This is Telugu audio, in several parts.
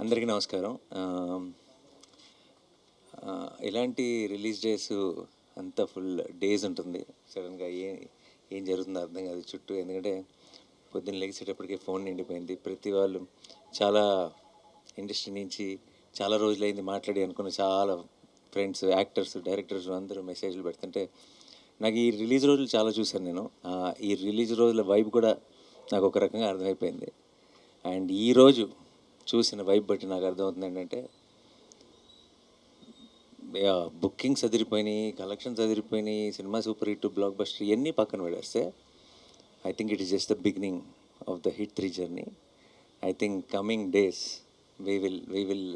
అందరికీ నమస్కారం. ఇలాంటి రిలీజ్ డేస్ అంతా ఫుల్ డేస్ ఉంటుంది. సడన్గా ఏ ఏం జరుగుతుందో అర్థం కాదు చుట్టూ. ఎందుకంటే పొద్దున్న లెగిసేటప్పటికి ఫోన్ నిండిపోయింది. ప్రతి వాళ్ళు చాలా ఇండస్ట్రీ నుంచి చాలా రోజులైంది మాట్లాడి అనుకున్న చాలా ఫ్రెండ్స్ యాక్టర్స్ డైరెక్టర్స్ అందరూ మెసేజ్లు పెడుతుంటే నాకు ఈ రిలీజ్ రోజులు చాలా చూశాను నేను. ఈ రిలీజ్ రోజుల వైబ్ కూడా నాకు ఒక రకంగా అర్థమైపోయింది. అండ్ ఈరోజు చూసిన వైబ్ బట్టి నాకు అర్థమవుతుంది ఏంటంటే బుకింగ్స్ అదిరిపోయినాయి కలెక్షన్స్ అదిరిపోయినాయి cinema super hit blockbuster ఇవన్నీ పక్కన పెడేస్తే I think it is just the beginning of the hit three journey I think coming days we will we will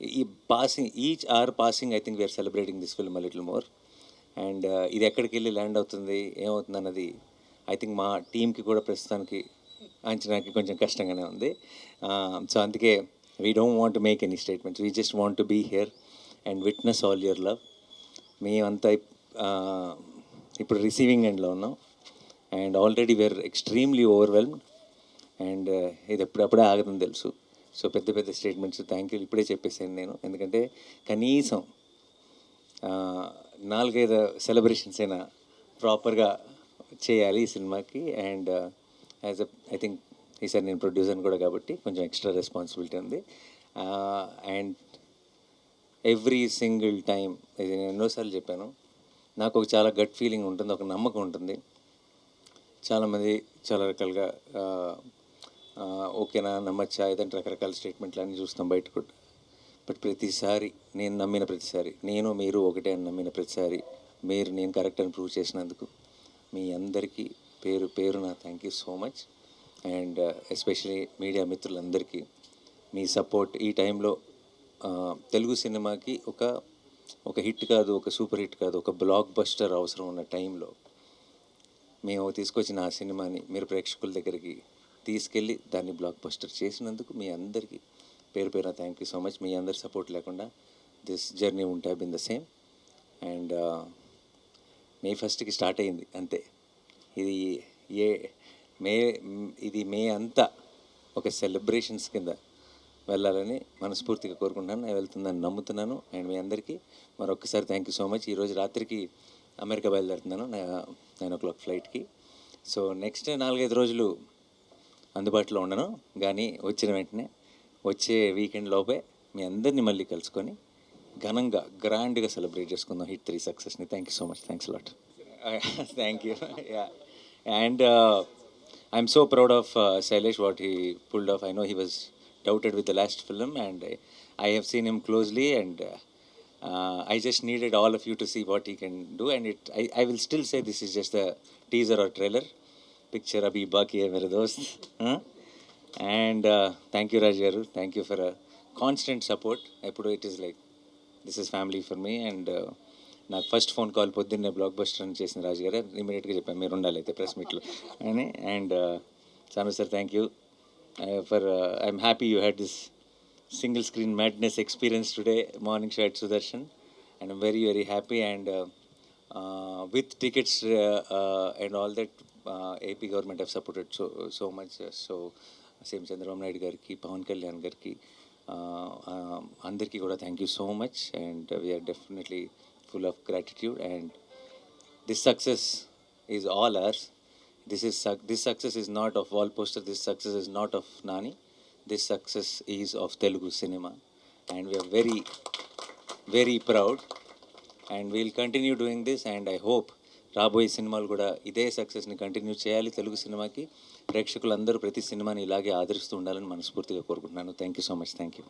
ఈ passing each or passing I think we're celebrating this film little more and ఇది ఎక్కడికి వెళ్ళి ల్యాండ్ అవుతుంది ఏమవుతుంది అన్నది ఐ థింక్ మా టీంకి కూడా ప్రస్తుతానికి అంచనాకి కొంచెం కష్టంగానే ఉంది. సో అందుకే we don't want make any statements we just want to be here and witness all your love మేమంతా ఇప్పుడు రిసీవింగ్ ఎండ్లో ఉన్నాం. And already were extremely overwhelmed and ఇది ఎప్పుడప్పుడే ఆగదని తెలుసు. సో పెద్ద పెద్ద స్టేట్మెంట్స్ థ్యాంక్ యూ ఇప్పుడే చెప్పేసాను నేను. ఎందుకంటే కనీసం నాలుగైదు సెలబ్రేషన్స్ అయినా ప్రాపర్గా చేయాలి ఈ సినిమాకి. And as a I think ఈసారి నేను ప్రొడ్యూసర్ కూడా కాబట్టి కొంచెం ఎక్స్ట్రా రెస్పాన్సిబిలిటీ ఉంది. అండ్ ఎవ్రీ సింగిల్ టైం ఇది నేను ఎన్నోసార్లు చెప్పాను నాకు ఒక చాలా గట్ ఫీలింగ్ ఉంటుంది ఒక నమ్మకం ఉంటుంది. చాలామంది చాలా రకాలుగా uh, uh, ఓకేనా నమ్మచ్చా ఏదంటే రకరకాల స్టేట్మెంట్లు అన్నీ చూస్తాం బయట కూడా బట్ ప్రతిసారి నేను నమ్మిన ప్రతిసారి నేను మీరు ఒకటే అని నమ్మిన ప్రతిసారి మీరు నేను కరెక్ట్ అని ప్రూవ్ చేసినందుకు మీ అందరికీ పేరు పేరు నా thank you so much and especially media మిత్రులందరికీ మీ సపోర్ట్ ఈ టైంలో తెలుగు సినిమాకి ఒక ఒక హిట్ కాదు ఒక సూపర్ హిట్ కాదు ఒక బ్లాక్ బస్టర్ అవసరం ఉన్న టైంలో మేము తీసుకొచ్చిన ఆ సినిమాని మీరు ప్రేక్షకుల దగ్గరికి తీసుకెళ్ళి దాన్ని బ్లాక్ బస్టర్ చేసినందుకు మీ అందరికీ పేరు పేరున థ్యాంక్ యూ సో మచ్ మీ అందరి సపోర్ట్ లేకుండా దిస్ జర్నీ ఉంటే been the same and May ఫస్ట్కి స్టార్ట్ అయింది అంతే. ఇది ఏ మే ఇది మే అంతా ఒక సెలబ్రేషన్స్ కింద వెళ్ళాలని మనస్ఫూర్తిగా కోరుకుంటున్నాను. నేను వెళ్తుందని నమ్ముతున్నాను. అండ్ మీ అందరికీ మరొకసారి థ్యాంక్ యూ సో మచ్ ఈరోజు రాత్రికి అమెరికా బయలుదేరుతున్నాను. నైన్ ఓ క్లాక్ ఫ్లైట్కి సో నెక్స్ట్ నాలుగైదు రోజులు అందుబాటులో ఉండను. కానీ వచ్చిన వెంటనే వచ్చే వీకెండ్ లోపే మీ అందరినీ మళ్ళీ కలుసుకొని ఘనంగా గ్రాండ్గా సెలబ్రేట్ చేసుకుందాం. హిట్ త్రీ సక్సెస్ని thank you so much thanks lot thank you yeah And uh, I'm so proud of uh, Sailesh, what he pulled off. I know he was doubted with the last film, and I, have seen him closely, and uh, uh I just needed all of you to see what he can do. And it, I, I will still say this is just a teaser or trailer. Picture abhi baki hai mere dost. And uh, thank you, Rajaru. Thank you for a constant support. I put it is like this is family for me, and uh, నాకు ఫస్ట్ ఫోన్ కాల్ పొద్దున్నే బ్లాక్ బస్టర్ అని చేసిన రాజు గారు ఇమీడియట్గా చెప్పాను మీరు ఉండాలి అయితే ప్రెస్ మీట్లో అని. And Chanu sir thank you for I'm happy you had this single screen madness experience today morning show at Sudarshan and very very happy and with tickets and all that AP government have supported so so much so CM Chandrababu Naidu గారికి పవన్ కళ్యాణ్ గారికి అందరికీ కూడా thank you so much and we're definitely full of gratitude and this success is all ours. This is this success is not of wall poster. This success is not of Nani. This success is of Telugu cinema, and we are very, very proud. And we'll continue doing this. And I hope రాబోయే సినిమాలు కూడా ఇదే సక్సెస్ని కంటిన్యూ చేయాలి తెలుగు సినిమాకి ప్రేక్షకులందరూ ప్రతి సినిమాని ఇలాగే ఆదరిస్తూ ఉండాలని మనస్ఫూర్తిగా కోరుకుంటున్నాను thank you so much thank you